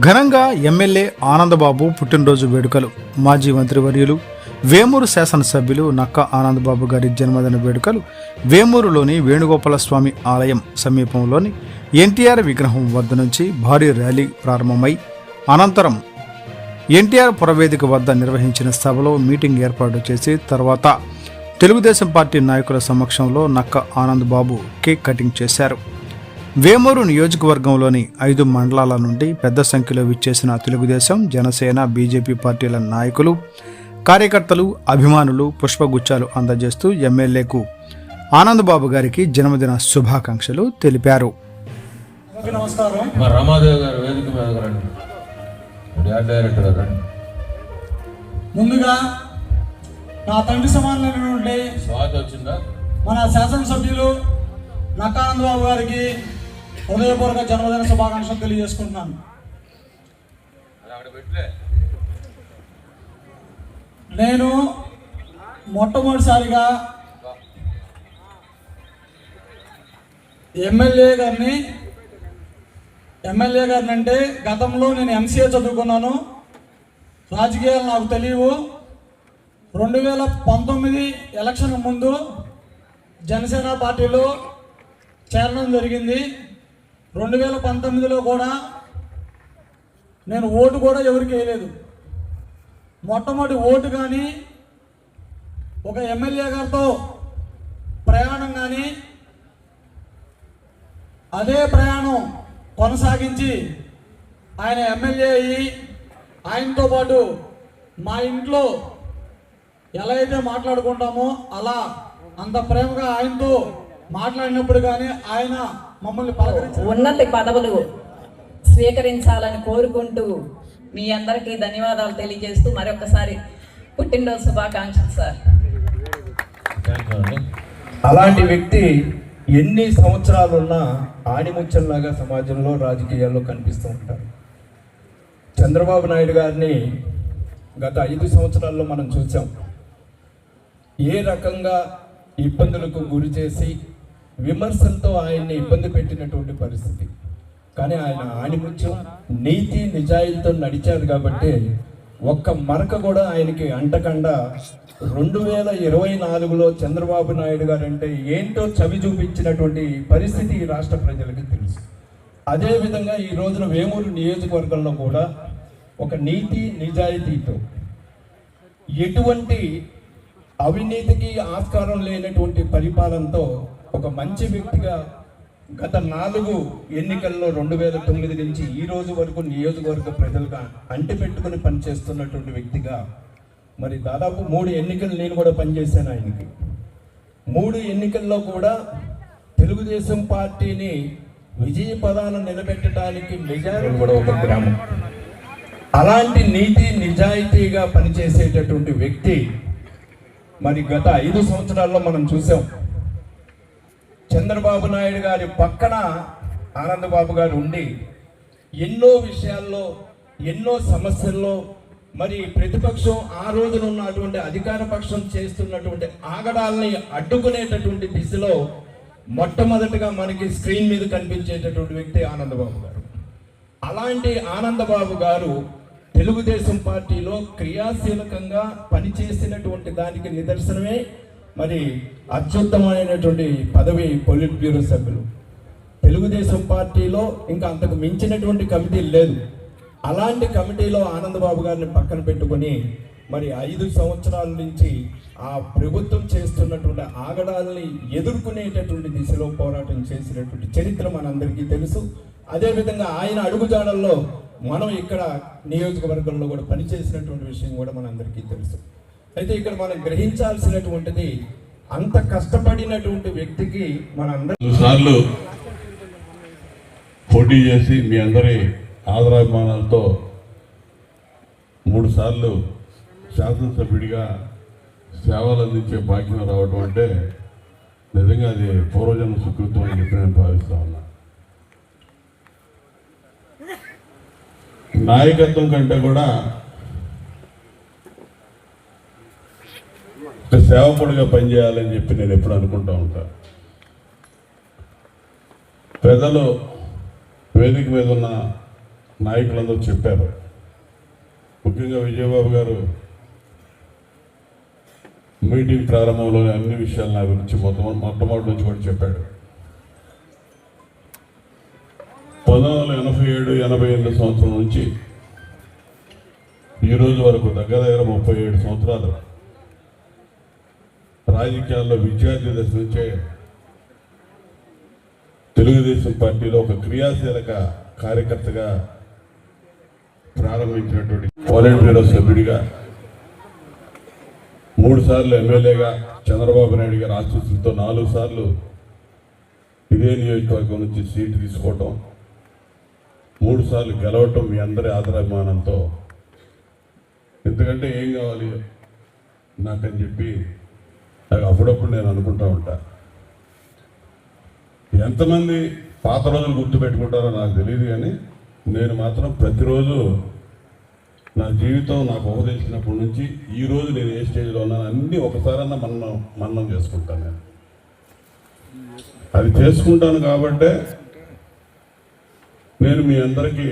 ఘనంగా ఎమ్మెల్యే ఆనందబాబు పుట్టినరోజు వేడుకలు. మాజీ మంత్రివర్యులు వేమూరు శాసనసభ్యులు నక్క ఆనందబాబు గారి జన్మదిన వేడుకలు వేమూరులోని వేణుగోపాల స్వామి ఆలయం సమీపంలోని ఎన్టీఆర్ విగ్రహం వద్ద నుంచి భారీ ర్యాలీ ప్రారంభమై అనంతరం ఎన్టీఆర్ పురవేదిక వద్ద నిర్వహించిన సభలో మీటింగ్ ఏర్పాటు చేసి తర్వాత తెలుగుదేశం పార్టీ నాయకుల సమక్షంలో నక్క ఆనందబాబు కేక్ కటింగ్ చేశారు. వేమూరు నియోజకవర్గంలోని ఐదు మండలాల నుండి పెద్ద సంఖ్యలో విచ్చేసిన తెలుగుదేశం జనసేన బీజేపీ పార్టీల నాయకులు కార్యకర్తలు అభిమానులు పుష్పగుచ్చాలు అందజేస్తూ ఎమ్మెల్యేకు ఆనందబాబు గారికి జన్మదిన శుభాకాంక్షలు తెలిపారు. అందరికీ నమస్కారం. మా రమాదేవి గారు వేదిక మీద రండి. యాడ్ డైరెక్టర్ గారు రండి. ముందుగా నా తండ్రి సమానమైనటువంటి మన శాసనసభ్యులు నక్కానంద బాబు గారికి హృదయపూర్వక జన్మదిన శుభాకాంక్షలు తెలియజేసుకుంటున్నాను. నేను మొట్టమొదటిసారిగా ఎమ్మెల్యే గారిని ఎమ్మెల్యే గారిని అంటే గతంలో నేను ఎంసీఏ చదువుకున్నాను. రాజకీయాలు నాకు తెలియవు. రెండు వేల పంతొమ్మిది ఎలక్షన్ ముందు జనసేన పార్టీలో చేరడం జరిగింది. రెండు వేల పంతొమ్మిదిలో కూడా నేను ఓటు కూడా ఎవరికి వేయలేదు. మొట్టమొదటి ఓటు కానీ ఒక ఎమ్మెల్యే గారితో ప్రయాణం కానీ అదే ప్రయాణం కొనసాగించి ఆయన ఎమ్మెల్యే అయ్యి ఆయనతో పాటు మా ఇంట్లో ఎలా అయితే మాట్లాడుకుంటామో అలా అంత ప్రేమగా ఆయనతో మాట్లాడినప్పుడు కానీ ఆయన ఉన్నత పదవులు స్వీకరించాలని కోరుకుంటూ మీ అందరికీ ధన్యవాదాలు తెలియజేస్తూ మరొకసారి పుట్టినరోజు శుభాకాంక్షలు సార్. అలాంటి వ్యక్తి ఎన్ని సంవత్సరాలున్నా ఆణిముచ్చల్లాగా సమాజంలో రాజకీయాల్లో కనిపిస్తూ ఉంటారు. చంద్రబాబు నాయుడు గారిని గత ఐదు సంవత్సరాల్లో మనం చూసాం. ఏ రకంగా ఇబ్బందులకు గురి చేసి విమర్శలతో ఆయన్ని ఇబ్బంది పెట్టినటువంటి పరిస్థితి. కానీ ఆయన ఆణిముత్యం నీతి నిజాయితీతో నడిచారు కాబట్టి ఒక్క మరక కూడా ఆయనకి అంటకుండా రెండు వేల ఇరవై నాలుగులో చంద్రబాబు నాయుడు గారు అంటే ఏంటో చవి చూపించినటువంటి పరిస్థితి ఈ రాష్ట్ర ప్రజలకు తెలుసు. అదేవిధంగా ఈ రోజున వేమూరు నియోజకవర్గంలో కూడా ఒక నీతి నిజాయితీతో ఎటువంటి అవినీతికి ఆస్కారం లేనటువంటి పరిపాలనతో ఒక మంచి వ్యక్తిగా గత నాలుగు ఎన్నికల్లో రెండు వేల తొమ్మిది నుంచి ఈ రోజు వరకు నియోజకవర్గ ప్రజలుగా అంటిపెట్టుకుని పనిచేస్తున్నటువంటి వ్యక్తిగా మరి దాదాపు మూడు ఎన్నికలు నేను కూడా పనిచేశాను ఆయనకి. మూడు ఎన్నికల్లో కూడా తెలుగుదేశం పార్టీని విజయ పదాన నిలబెట్టడానికి మెజారిటీ కూడా ఒక గ్రామం. అలాంటి నీతి నిజాయితీగా పనిచేసేటటువంటి వ్యక్తి మరి గత ఐదు సంవత్సరాల్లో మనం చూసాం. చంద్రబాబు నాయుడు గారి పక్కన ఆనందబాబు గారు ఉండి ఎన్నో విషయాల్లో ఎన్నో సమస్యల్లో మరి ప్రతిపక్షం ఆ రోజున ఉన్నటువంటి అధికార పక్షం చేస్తున్నటువంటి ఆగడాల్ని అడ్డుకునేటటువంటి దిశలో మొట్టమొదటిగా మనకి స్క్రీన్ మీద కనిపించేటటువంటి వ్యక్తి ఆనందబాబు గారు. అలాంటి ఆనందబాబు గారు తెలుగుదేశం పార్టీలో క్రియాశీలకంగా పనిచేసినటువంటి దానికి నిదర్శనమే మరి అత్యుత్తమైనటువంటి పదవి పొలిట్ బ్యూరో సభ్యులు. తెలుగుదేశం పార్టీలో ఇంకా అంతకు మించినటువంటి కమిటీ లేదు. అలాంటి కమిటీలో ఆనందబాబు గారిని పక్కన పెట్టుకొని మరి ఐదు సంవత్సరాల నుంచి ఆ ప్రభుత్వం చేస్తున్నటువంటి ఆగడాలని ఎదుర్కొనేటటువంటి దిశలో పోరాటం చేసినటువంటి చరిత్ర మనందరికీ తెలుసు. అదేవిధంగా ఆయన అడుగుజాడల్లో మనం ఇక్కడ నియోజకవర్గంలో కూడా పనిచేసినటువంటి విషయం కూడా మనందరికీ తెలుసు. అయితే ఇక్కడ మనం గ్రహించాల్సినటువంటిది అంత కష్టపడినటువంటి వ్యక్తికి మనందరూ సార్లు పోటీ చేసి మీ అందరి ఆదరాభిమానాలతో మూడు సార్లు శాసనసభ్యుడిగా సేవలు అందించే భాగ్యం రావడం అంటే నిజంగా అది పూర్వజన్మ సుకృతం అని చెప్పి నేను భావిస్తా ఉన్నా. నాయకత్వం కంటే కూడా ఒక సేవకుడిగా పనిచేయాలని చెప్పి నేను ఎప్పుడు అనుకుంటా ఉంటాను పెద్దలు వేదిక మీద ఉన్న నాయకులందరూ చెప్పారు. ముఖ్యంగా విజయబాబు గారు మీటింగ్ ప్రారంభంలో అన్ని విషయాలు నా గురించి మొత్తం మొట్టమొదటి నుంచి కూడా చెప్పాడు. పంతొమ్మిది వందల ఎనభై ఏడు ఎనభై ఎనిమిది సంవత్సరం నుంచి ఈరోజు వరకు దగ్గర దగ్గర ముప్పై ఏడు సంవత్సరాలు రాజకీయాల్లో విద్యార్థి దశ నుంచే తెలుగుదేశం పార్టీలో ఒక క్రియాశీలక కార్యకర్తగా ప్రారంభించినటువంటి పోలిట్ బ్యూరో సభ్యుడిగా మూడు సార్లు ఎమ్మెల్యేగా చంద్రబాబు నాయుడు గారి ఆశీస్సులతో నాలుగు సార్లు ఇదే నియోజకవర్గం నుంచి సీటు తీసుకోవటం మూడు సార్లు గెలవటం మీ అందరి ఆదరాభిమానంతో. ఎందుకంటే ఏం కావాలి నాకని చెప్పి అప్పుడప్పుడు నేను అనుకుంటా ఉంటా. ఎంతమంది పాత రోజులు గుర్తుపెట్టుకుంటారో నాకు తెలియదు కానీ నేను మాత్రం ప్రతిరోజు నా జీవితం నాకు ఉపదేశించినప్పటి నుంచి ఈ రోజు నేను ఏ స్టేజ్లో ఉన్నాను అన్నీ ఒకసారన్నా మన్నం మన్నం చేసుకుంటాను నేను. అది చేసుకుంటాను కాబట్టే నేను మీ అందరికీ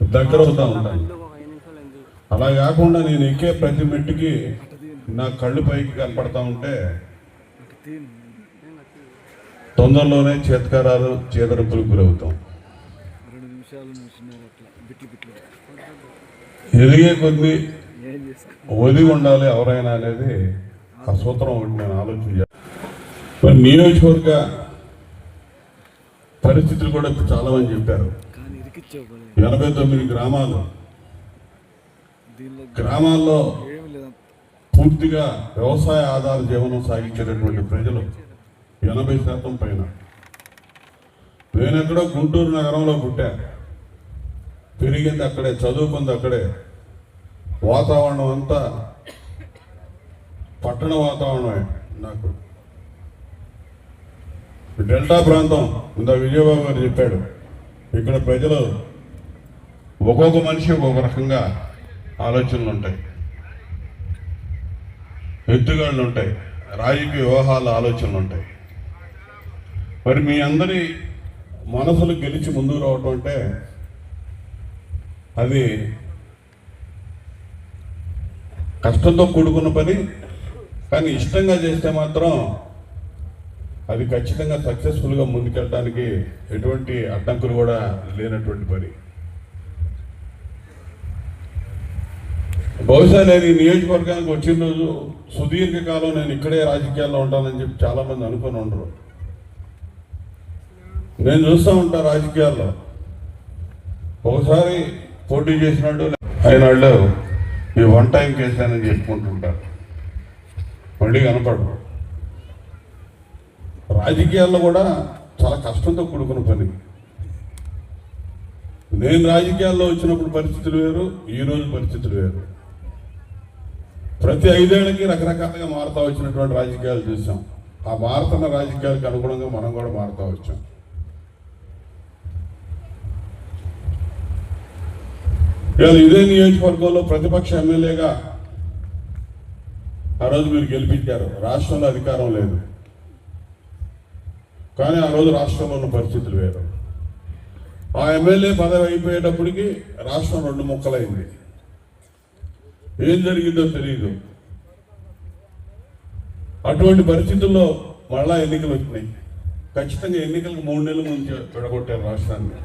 దగ్గర అవుతా ఉంటాను. అలా కాకుండా నేను ఎక్కే ప్రతి మెట్టుకి నా కళ్ళు పైకి కనపడతా ఉంటే తొందరలోనే చేతకారాలు చేదరింపులకు గురవుతాం. ఎదిగే కొద్ది ఒదిగి ఉండాలి ఎవరైనా అనేది ఆ సూత్రం ఒకటి నేను ఆలోచించాను మరి నియోజకవర్గ పరిస్థితులు కూడా ఇప్పుడు చాలా మంది చెప్పారు. ఎనభై తొమ్మిది గ్రామాలు గ్రామాల్లో పూర్తిగా వ్యవసాయ ఆధార జీవనం సాగించేటటువంటి ప్రజలు ఎనభై శాతం పైన. నేనెక్కడో గుంటూరు నగరంలో పుట్టా. పెరిగింది అక్కడే చదువుకుంది అక్కడే. వాతావరణం అంతా పట్టణ వాతావరణమే నాకు. డెల్టా ప్రాంతం ఇంత విజయబాబు గారు చెప్పాడు ఇక్కడ ప్రజలు ఒక్కొక్క మనిషి ఒక్కొక్క రకంగా ఆలోచనలు ఉంటాయి. ఎత్తుగాళ్ళు ఉంటాయి. రాజకీయ వివాహాల ఆలోచనలు ఉంటాయి. మరి మీ అందరి మనసులు గెలిచి ముందుకు రావటం అంటే అది కష్టంతో కూడుకున్న పని కానీ ఇష్టంగా చేస్తే మాత్రం అది ఖచ్చితంగా సక్సెస్ఫుల్గా ముందుకెళ్ళడానికి ఎటువంటి అడ్డంకులు కూడా లేనటువంటి పని. బహుశా నేను ఈ నియోజకవర్గానికి వచ్చిన రోజు సుదీర్ఘకాలం నేను ఇక్కడే రాజకీయాల్లో ఉంటానని చెప్పి చాలా మంది అనుకుని ఉండరు. నేను చూస్తూ ఉంటా రాజకీయాల్లో. ఒకసారి పోటీ చేసినాడు అయిన వాళ్ళు ఈ వన్ టైం కేసానని చెప్పుకుంటుంటారు మళ్ళీ కనపడరు. రాజకీయాల్లో కూడా చాలా కష్టంతో కూడుకున్న పని. నేను రాజకీయాల్లో వచ్చినప్పుడు పరిస్థితులు వేరు ఈ రోజు పరిస్థితులు వేరు. ప్రతి ఐదేళ్ళకి రకరకాలుగా మారుతా వచ్చినటువంటి రాజకీయాలు చూసాం. ఆ మారుతున్న రాజకీయాలకు అనుగుణంగా మనం కూడా మారుతా వచ్చాం. ఇవాళ ఇదే నియోజకవర్గంలో ప్రతిపక్ష ఎమ్మెల్యేగా ఆ రోజు మీరు గెలిపించారు. రాష్ట్రంలో అధికారం లేదు. కానీ ఆ రోజు రాష్ట్రంలో ఉన్న పరిస్థితులు వేరు. ఆ ఎమ్మెల్యే పదవి అయిపోయేటప్పటికి రాష్ట్రం రెండు ముక్కలైంది. ఏం జరిగిందో తెలియదు అటువంటి పరిస్థితుల్లో మళ్ళా ఎన్నికలు వచ్చినాయి ఖచ్చితంగా ఎన్నికలకు మూడు నెలల ముందు విడగొట్టారు రాష్ట్రాన్ని.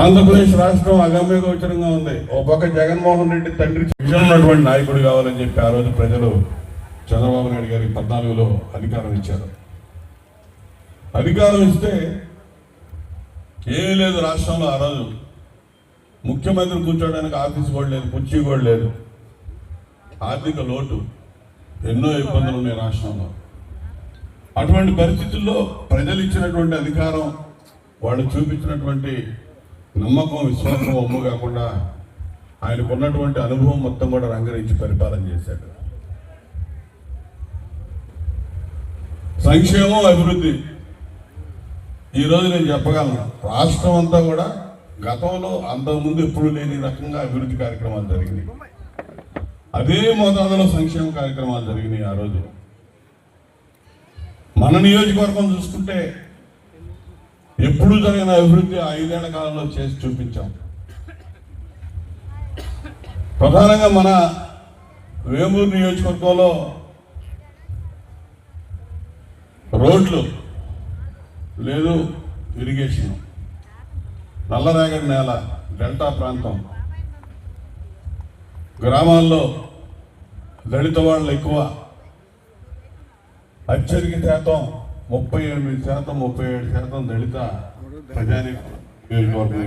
ఆంధ్రప్రదేశ్ రాష్ట్రం అగమ్య గోచరంగా ఉంది. ఓ పక్క జగన్మోహన్ రెడ్డి తండ్రి విజయం ఉన్నటువంటి నాయకుడు కావాలని చెప్పి ఆ రోజు ప్రజలు చంద్రబాబు నాయుడు గారికి పద్నాలుగులో అధికారం ఇచ్చారు. అధికారం ఇస్తే ఏమీ లేదు రాష్ట్రంలో ఆ రోజు. ముఖ్యమంత్రి కూర్చోడానికి ఆఫీస్ కూడా లేదు కుర్చీ కూడా లేదు. ఆర్థిక లోటు ఎన్నో ఇబ్బందులు ఉన్నాయి రాష్ట్రంలో. అటువంటి పరిస్థితుల్లో ప్రజలు ఇచ్చినటువంటి అధికారం వాళ్ళు చూపించినటువంటి నమ్మకం విశ్వాసం ఒమ్ము కాకుండా ఆయనకు ఉన్నటువంటి అనుభవం మొత్తం కూడా రంగరించి పరిపాలన చేశాడు సంక్షేమం అభివృద్ధి. ఈరోజు నేను చెప్పగలను రాష్ట్రం అంతా కూడా గతంలో అంతకుముందు ఎప్పుడు లేని రకంగా అభివృద్ధి కార్యక్రమాలు జరిగినాయి. అదే మోతాదులో సంక్షేమ కార్యక్రమాలు జరిగినాయి ఆ రోజు. మన నియోజకవర్గం చూసుకుంటే ఎప్పుడు జరిగిన అభివృద్ధి ఐదేళ్ళ కాలంలో చేసి చూపించాం. ప్రధానంగా మన వేమూరు నియోజకవర్గంలో రోడ్లు లేదు ఇరిగేషన్. నల్లరేగడి నేల డెల్టా ప్రాంతం. గ్రామాల్లో దళిత వాళ్ళు ఎక్కువ. అత్యధిక శాతం ముప్పై ఎనిమిది శాతం ముప్పై ఏడు శాతం దళిత ప్రజాని నియోజకవర్గం